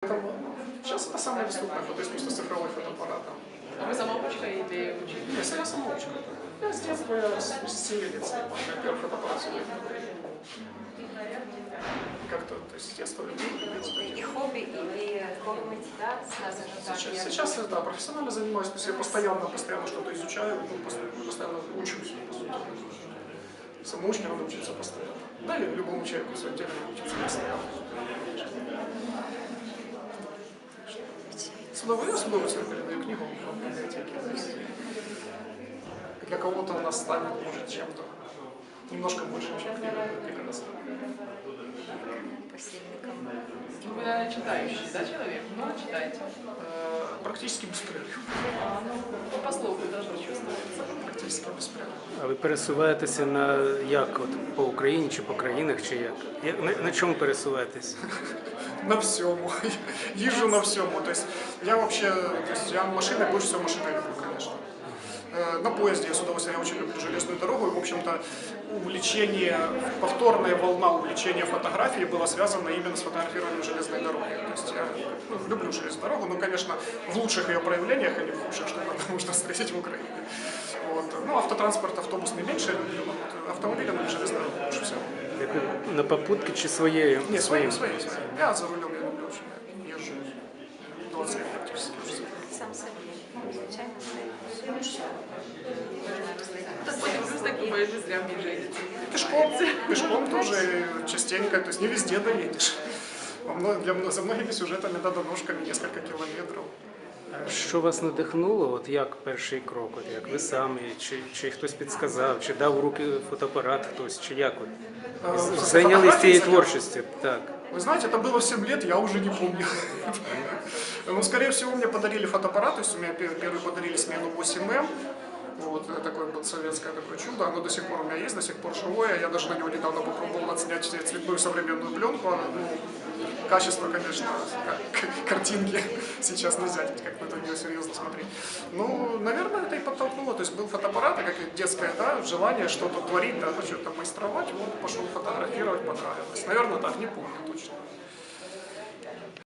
Поэтому сейчас это самое доступное фотоискусство цифровой фотоаппарат. там. А вы самоучка или учитель? Если я самоучка. Я с детства, я с 7 лет снимал, я первый фотоаппарат купил. Как-то, то есть с детства любил, в принципе. И хобби, или формы да, так? Сейчас, я- сейчас я, да, профессионально занимаюсь, то есть я постоянно, постоянно что-то изучаю, ну, постоянно, постоянно учусь, по сути. Самоучке надо учиться постоянно. Да, любому человеку деле надо учиться постоянно. С удовольствием, с удовольствием передаю книгу в библиотеке. Для кого-то она станет, может, чем-то немножко больше, чем книга, книга. Ну, Вы, наверное, читающий, да, человек? Много читаете? Э, Практически без перерыва. А, ну, по слогу должно чувствоваться. Практически без перерыва. А ви пересуваєтеся на як? От, по Україні чи по країнах, чи як? як на, на чому пересуваєтесь? На всему. Езжу на всему. То есть я вообще, то есть я машиной, больше всего машиной люблю, конечно. Э, На поезде я с удовольствием, я очень люблю железную дорогу. И, в общем-то, увлечение, повторная волна увлечения фотографией была связана именно с фотографированием железной дороги. То есть я ну, люблю железную дорогу, но, конечно, в лучших ее проявлениях, а не в худших, что это можно встретить в Украине. Вот. Ну, автотранспорт автобусный меньше люблю, но вот автомобилем и железной дорогой лучше всего. Як ви на попутки чи своєю? Нет, своим, своим, своим. Я за рулем, я люблю очень. Я езжу 20 лет практически уже. Сам собі. Ну, звичайно, це все. Можна розглядати. Так потім плюс так думаєш, ви зря біжите. Пешком, пешком тоже частенько, то есть не везде доедешь. Во мно- для, мно- за многими сюжетами надо ножками несколько километров. Що вас надихнуло? От як перший крок? От як ви самі, чи, чи хтось підсказав, чи дав у руки фотоапарат хтось, чи як? От? Э, З- с Зайнялись фотографией цією занял- творчістю? Так. Вы знаете, это было в 7 лет, я уже не помню. Ну, скорее всего, мне подарили фотоаппарат, то есть у меня пер- первый подарили смену 8М. Вот, это такое вот советское такое чудо, оно до сих пор у меня есть, до сих пор живое. Я даже на него недавно попробовал отснять цветную современную пленку. Оно, Ну, качество, конечно, картинки сейчас нельзя как на нее серьезно смотреть. Ну, наверное, это и подтолкнуло. То есть был фотоаппарат, и как детское да, желание что-то творить, да, ну, что-то майстровать. Вот пошел фотографировать, понравилось. Наверное, так, не помню точно.